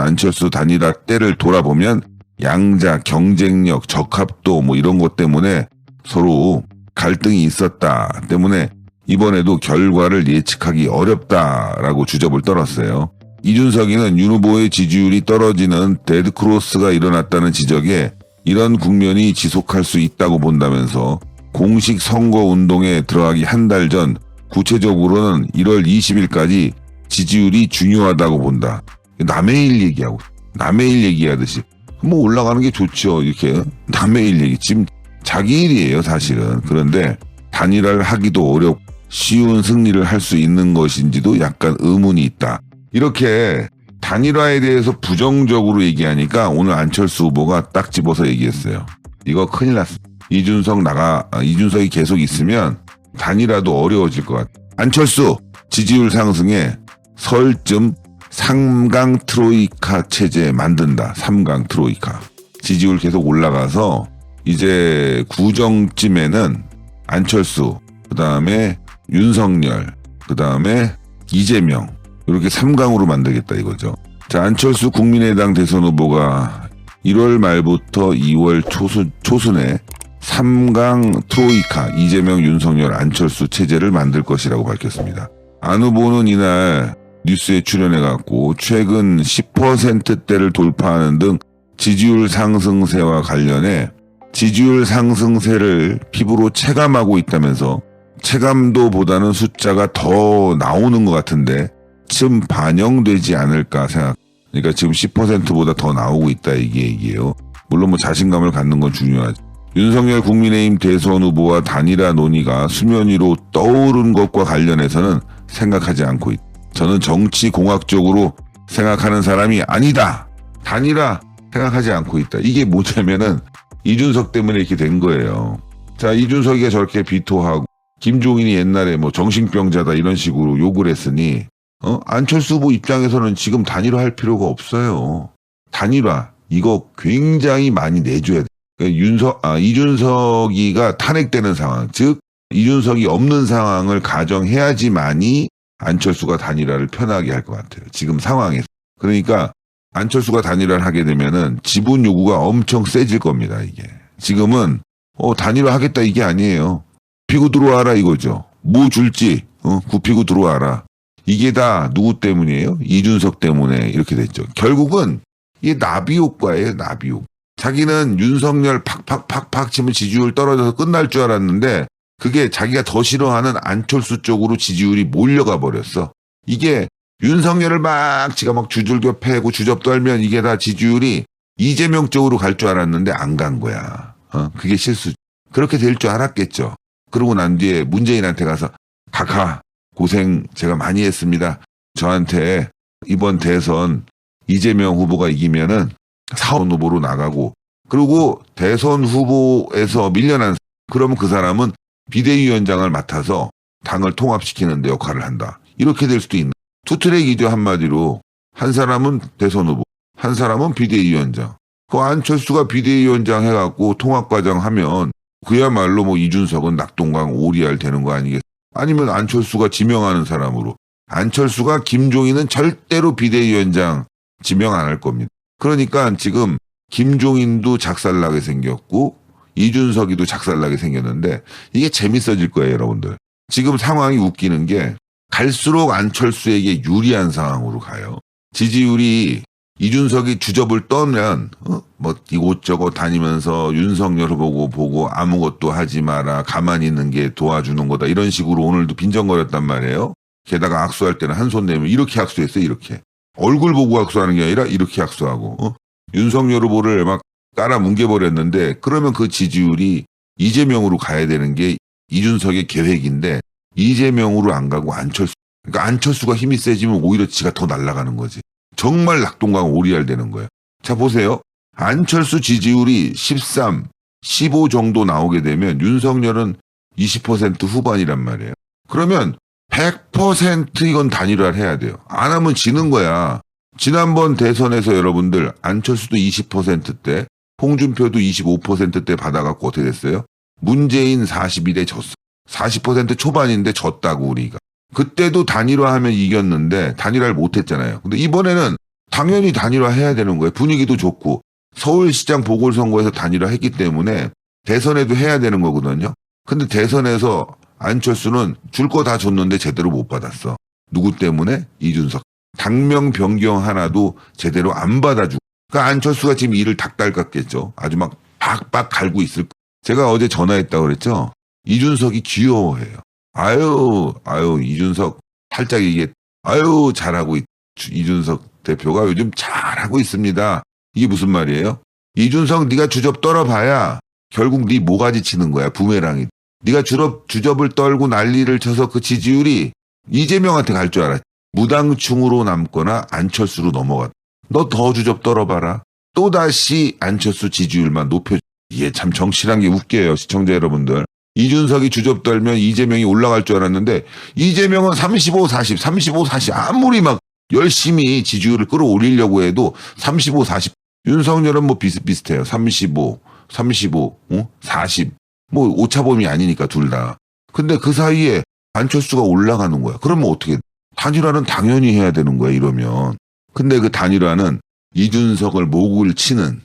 안철수 단일화 때를 돌아보면 양자, 경쟁력, 적합도 뭐 이런 것 때문에 서로 갈등이 있었다 때문에 이번에도 결과를 예측하기 어렵다라고 주접을 떨었어요. 이준석이는 윤 후보의 지지율이 떨어지는 데드크로스가 일어났다는 지적에 이런 국면이 지속할 수 있다고 본다면서 공식 선거 운동에 들어가기 한 달 전 구체적으로는 1월 20일까지 지지율이 중요하다고 본다. 남의 일 얘기하고 남의 일 얘기하듯이 뭐 올라가는 게 좋죠. 이렇게 남의 일 얘기 지금 자기 일이에요 사실은. 그런데 단일화를 하기도 어렵 쉬운 승리를 할 수 있는 것인지도 약간 의문이 있다. 이렇게 단일화에 대해서 부정적으로 얘기하니까 오늘 안철수 후보가 딱 집어서 얘기했어요. 이거 큰일 났어. 이준석 나가 아, 이준석이 계속 있으면 단일화도 어려워질 것 같아. 안철수 지지율 상승에 설쯤 삼강 트로이카 체제 만든다. 삼강 트로이카. 지지율 계속 올라가서 이제 구정쯤에는 안철수, 그 다음에 윤석열, 그 다음에 이재명 이렇게 삼강으로 만들겠다 이거죠. 자 안철수 국민의당 대선 후보가 1월 말부터 2월 초순, 초순에 삼강 트로이카 이재명, 윤석열, 안철수 체제를 만들 것이라고 밝혔습니다. 안 후보는 이날 뉴스에 출연해갖고 최근 10%대를 돌파하는 등 지지율 상승세와 관련해 지지율 상승세를 피부로 체감하고 있다면서 체감도보다는 숫자가 더 나오는 것 같은데 쯤 반영되지 않을까 생각. 그러니까 지금 10%보다 더 나오고 있다 이게 얘기예요. 물론 뭐 자신감을 갖는 건 중요하죠. 윤석열 국민의힘 대선 후보와 단일화 논의가 수면 위로 떠오른 것과 관련해서는 생각하지 않고 있다. 저는 정치 공학적으로 생각하는 사람이 아니다. 단일화 생각하지 않고 있다. 이게 뭐냐면은 이준석 때문에 이렇게 된 거예요. 자, 이준석이가 저렇게 비토하고 김종인이 옛날에 뭐 정신병자다 이런 식으로 욕을 했으니 어? 안철수 후보 입장에서는 지금 단일화 할 필요가 없어요. 단일화 이거 굉장히 많이 내줘야 돼. 그러니까 윤석 아 이준석이가 탄핵되는 상황, 즉 이준석이 없는 상황을 가정해야지만이 안철수가 단일화를 편하게 할 것 같아요. 지금 상황에서. 그러니까 안철수가 단일화를 하게 되면은 지분 요구가 엄청 세질 겁니다. 이게 지금은 어 단일화 하겠다 이게 아니에요. 피고 들어와라 이거죠. 뭐 줄지 어, 굽히고 들어와라. 이게 다 누구 때문이에요? 이준석 때문에 이렇게 됐죠. 결국은 이게 나비 효과예요. 나비 효과. 자기는 윤석열 팍팍팍팍 치면 지지율 떨어져서 끝날 줄 알았는데 그게 자기가 더 싫어하는 안철수 쪽으로 지지율이 몰려가 버렸어. 이게 윤석열을 막 지가 막 주줄겨 패고 주접 떨면 이게 다 지지율이 이재명 쪽으로 갈 줄 알았는데 안 간 거야. 어, 그게 실수. 그렇게 될 줄 알았겠죠. 그러고 난 뒤에 문재인한테 가서 카카 고생 제가 많이 했습니다. 저한테 이번 대선 이재명 후보가 이기면은 사원 후보로 나가고 그리고 대선 후보에서 밀려난 그러면 그 사람은 비대위원장을 맡아서 당을 통합시키는 데 역할을 한다. 이렇게 될 수도 있는 투트랙이죠 한마디로 한 사람은 대선 후보 한 사람은 비대위원장 그 안철수가 비대위원장 해갖고 통합과장 하면 그야말로 뭐 이준석은 낙동강 오리알 되는 거 아니겠어? 아니면 안철수가 지명하는 사람으로. 안철수가 김종인은 절대로 비대위원장 지명 안 할 겁니다. 그러니까 지금 김종인도 작살나게 생겼고 이준석이도 작살나게 생겼는데 이게 재밌어질 거예요, 여러분들. 지금 상황이 웃기는 게 갈수록 안철수에게 유리한 상황으로 가요. 지지율이 이준석이 주접을 떠면 어? 뭐 이곳저곳 다니면서 윤석열 보고 보고 아무것도 하지 마라 가만히 있는 게 도와주는 거다 이런 식으로 오늘도 빈정거렸단 말이에요. 게다가 악수할 때는 한 손 내면 이렇게 악수했어요 이렇게 얼굴 보고 악수하는 게 아니라 이렇게 악수하고 어? 윤석열 후보를 막 깔아 뭉개버렸는데 그러면 그 지지율이 이재명으로 가야 되는 게 이준석의 계획인데 이재명으로 안 가고 안철수 그러니까 안철수가 힘이 세지면 오히려 지가 더 날아가는 거지. 정말 낙동강 오리알 되는 거예요. 자, 보세요. 안철수 지지율이 13, 15 정도 나오게 되면 윤석열은 20% 후반이란 말이에요. 그러면 100% 이건 단일화를 해야 돼요. 안 하면 지는 거야. 지난번 대선에서 여러분들 안철수도 20%대, 홍준표도 25%대 받아갖고 어떻게 됐어요? 문재인 42대 졌어. 40% 초반인데 졌다고 우리가. 그때도 단일화하면 이겼는데 단일화를 못했잖아요. 근데 이번에는 당연히 단일화 해야 되는 거예요. 분위기도 좋고 서울시장 보궐선거에서 단일화 했기 때문에 대선에도 해야 되는 거거든요. 근데 대선에서 안철수는 줄 거 다 줬는데 제대로 못 받았어. 누구 때문에? 이준석. 당명 변경 하나도 제대로 안 받아주고. 그러니까 안철수가 지금 이를 닭달 같겠죠. 아주 막 박박 갈고 있을 거. 제가 어제 전화했다고 그랬죠. 이준석이 귀여워해요. 아유, 아유, 이준석 살짝 이게 아유 잘하고 있, 이준석 대표가 요즘 잘하고 있습니다. 이게 무슨 말이에요? 이준석 네가 주접 떨어봐야 결국 네 모가지 치는 거야 부메랑이. 네가 주접 주접을 떨고 난리를 쳐서 그 지지율이 이재명한테 갈 줄 알았. 무당충으로 남거나 안철수로 넘어갔. 너 더 주접 떨어봐라. 또 다시 안철수 지지율만 높여. 이게 참 정치란 게 웃겨요 시청자 여러분들. 이준석이 주접 떨면 이재명이 올라갈 줄 알았는데 이재명은 35, 40, 35, 40 아무리 막 열심히 지지율을 끌어올리려고 해도 35, 40 윤석열은 뭐 비슷비슷해요. 35, 35, 어? 40. 뭐 오차범위 아니니까 둘 다. 근데 그 사이에 안철수가 올라가는 거야. 그러면 어떻게 단일화는 당연히 해야 되는 거야 이러면. 근데 그 단일화는 이준석을 목을 치는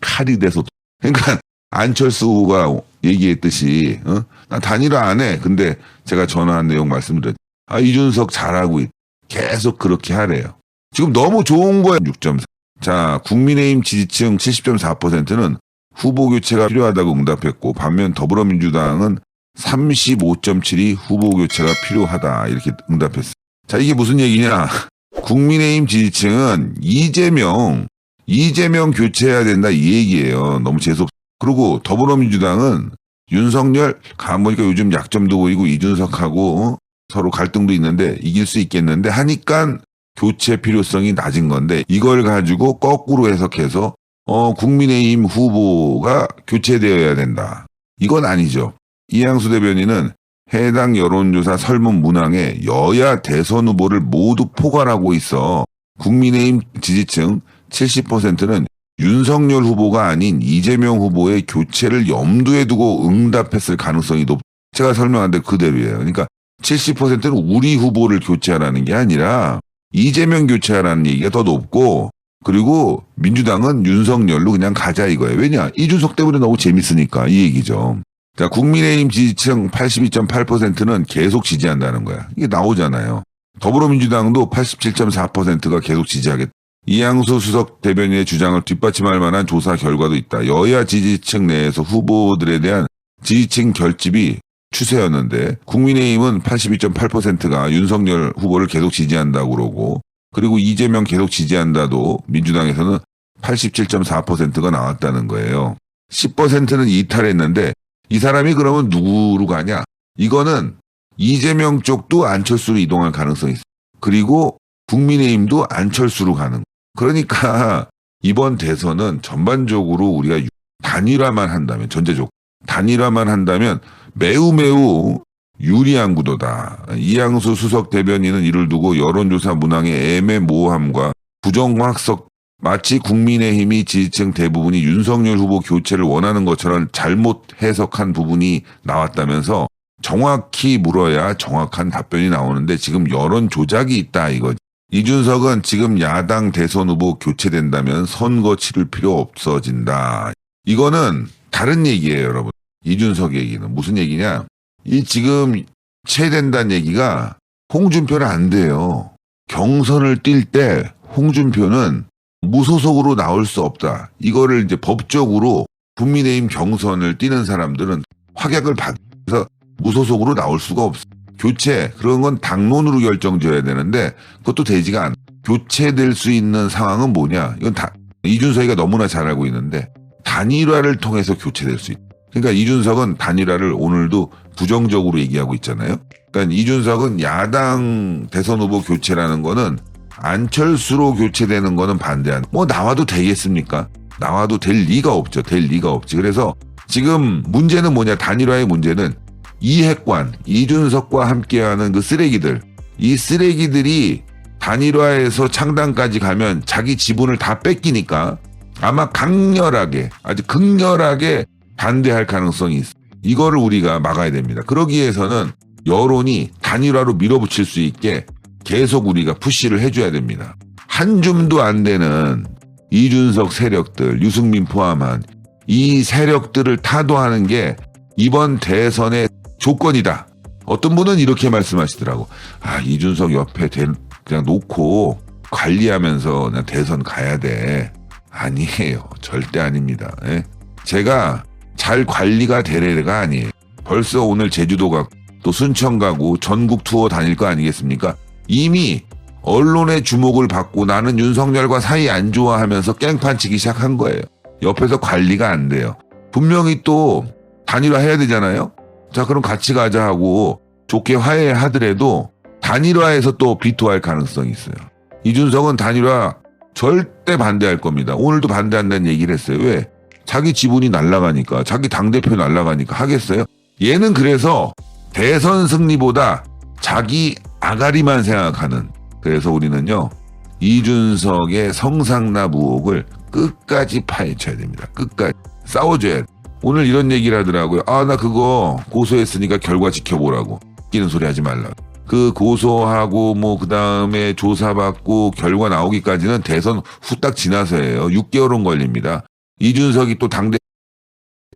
칼이 돼서 그러니까 안철수가 얘기했듯이 어? 나 단일화 안 해. 근데 제가 전화한 내용 말씀드렸. 아 이준석 잘하고 있. 계속 그렇게 하래요. 지금 너무 좋은 거예요. 6.4. 자 국민의힘 지지층 70.4%는 후보 교체가 필요하다고 응답했고 반면 더불어민주당은 35.7이 후보 교체가 필요하다 이렇게 응답했어요. 자 이게 무슨 얘기냐? 국민의힘 지지층은 이재명 이재명 교체해야 된다 이 얘기예요. 너무 재수없. 그리고 더불어민주당은 윤석열 가 보니까 요즘 약점도 보이고 이준석하고 어? 서로 갈등도 있는데 이길 수 있겠는데 하니까 교체 필요성이 낮은 건데 이걸 가지고 거꾸로 해석해서 어 국민의힘 후보가 교체되어야 된다. 이건 아니죠. 이양수 대변인은 해당 여론조사 설문 문항에 여야 대선 후보를 모두 포괄하고 있어 국민의힘 지지층 70%는 윤석열 후보가 아닌 이재명 후보의 교체를 염두에 두고 응답했을 가능성이 높. 제가 설명한 데 그대로예요. 그러니까 70%는 우리 후보를 교체하라는 게 아니라 이재명 교체하라는 얘기가 더 높고 그리고 민주당은 윤석열로 그냥 가자 이거예요. 왜냐? 이준석 때문에 너무 재밌으니까 이 얘기죠. 자, 국민의힘 지지층 82.8%는 계속 지지한다는 거야. 이게 나오잖아요. 더불어민주당도 87.4%가 계속 지지하겠다. 이양수 수석 대변인의 주장을 뒷받침할 만한 조사 결과도 있다. 여야 지지층 내에서 후보들에 대한 지지층 결집이 추세였는데 국민의힘은 82.8%가 윤석열 후보를 계속 지지한다고 그러고 그리고 이재명 계속 지지한다도 민주당에서는 87.4%가 나왔다는 거예요. 10%는 이탈했는데 이 사람이 그러면 누구로 가냐? 이거는 이재명 쪽도 안철수로 이동할 가능성이 있어. 그리고 국민의힘도 안철수로 가는. 그러니까 이번 대선은 전반적으로 우리가 단일화만 한다면 전제적 단일화만 한다면 매우 매우 유리한 구도다. 이양수 수석 대변인은 이를 두고 여론조사 문항의 애매모호함과 부정확석 마치 국민의힘이 지지층 대부분이 윤석열 후보 교체를 원하는 것처럼 잘못 해석한 부분이 나왔다면서 정확히 물어야 정확한 답변이 나오는데 지금 여론 조작이 있다 이거. 이준석은 지금 야당 대선 후보 교체된다면 선거 치를 필요 없어진다. 이거는 다른 얘기예요, 여러분. 이준석 얘기는 무슨 얘기냐? 이 지금 체된다는 얘기가 홍준표는 안 돼요. 경선을 뛸 때 홍준표는 무소속으로 나올 수 없다. 이거를 이제 법적으로 국민의힘 경선을 뛰는 사람들은 확약을 받아서 무소속으로 나올 수가 없어. 교체 그런 건 당론으로 결정져야 되는데 그것도 되지가 않아. 교체될 수 있는 상황은 뭐냐? 이건 다 이준석이가 너무나 잘 알고 있는데 단일화를 통해서 교체될 수 있다. 그러니까 이준석은 단일화를 오늘도 부정적으로 얘기하고 있잖아요. 그러니까 이준석은 야당 대선 후보 교체라는 거는 안철수로 교체되는 거는 반대한. 뭐 나와도 되겠습니까? 나와도 될 리가 없죠. 될 리가 없지. 그래서 지금 문제는 뭐냐? 단일화의 문제는 이핵관, 이준석과 함께하는 그 쓰레기들. 이 쓰레기들이 단일화에서 창당까지 가면 자기 지분을 다 뺏기니까 아마 강렬하게, 아주 극렬하게 반대할 가능성이 있어. 이거를 우리가 막아야 됩니다. 그러기 위해서는 여론이 단일화로 밀어붙일 수 있게 계속 우리가 푸시를 해줘야 됩니다. 한 줌도 안 되는 이준석 세력들, 유승민 포함한 이 세력들을 타도하는 게 이번 대선의 조건이다. 어떤 분은 이렇게 말씀하시더라고. 아, 이준석 옆에 대- 그냥 놓고 관리하면서 그냥 대선 가야 돼. 아니에요. 절대 아닙니다. 예? 제가 잘 관리가 되래가 아니에요. 벌써 오늘 제주도 가고 또 순천 가고 전국 투어 다닐 거 아니겠습니까? 이미 언론의 주목을 받고 나는 윤석열과 사이 안 좋아하면서 깽판 치기 시작한 거예요. 옆에서 관리가 안 돼요. 분명히 또 단일화 해야 되잖아요. 자, 그럼 같이 가자 하고 좋게 화해하더라도 단일화에서 또 비토할 가능성이 있어요. 이준석은 단일화 절대 반대할 겁니다. 오늘도 반대한다는 얘기를 했어요. 왜? 자기 지분이 날아가니까, 자기 당대표 날아가니까 하겠어요? 얘는 그래서 대선 승리보다 자기 아가리만 생각하는 그래서 우리는요 이준석의 성상납 의혹을 끝까지 파헤쳐야 됩니다. 끝까지 싸워줘야 돼. 오늘 이런 얘기를 하더라고요. 아 나 그거 고소했으니까 결과 지켜보라고 끼는 소리 하지 말라. 그 고소하고 뭐 그 다음에 조사받고 결과 나오기까지는 대선 후딱 지나서예요. 6개월은 걸립니다. 이준석이 또 당대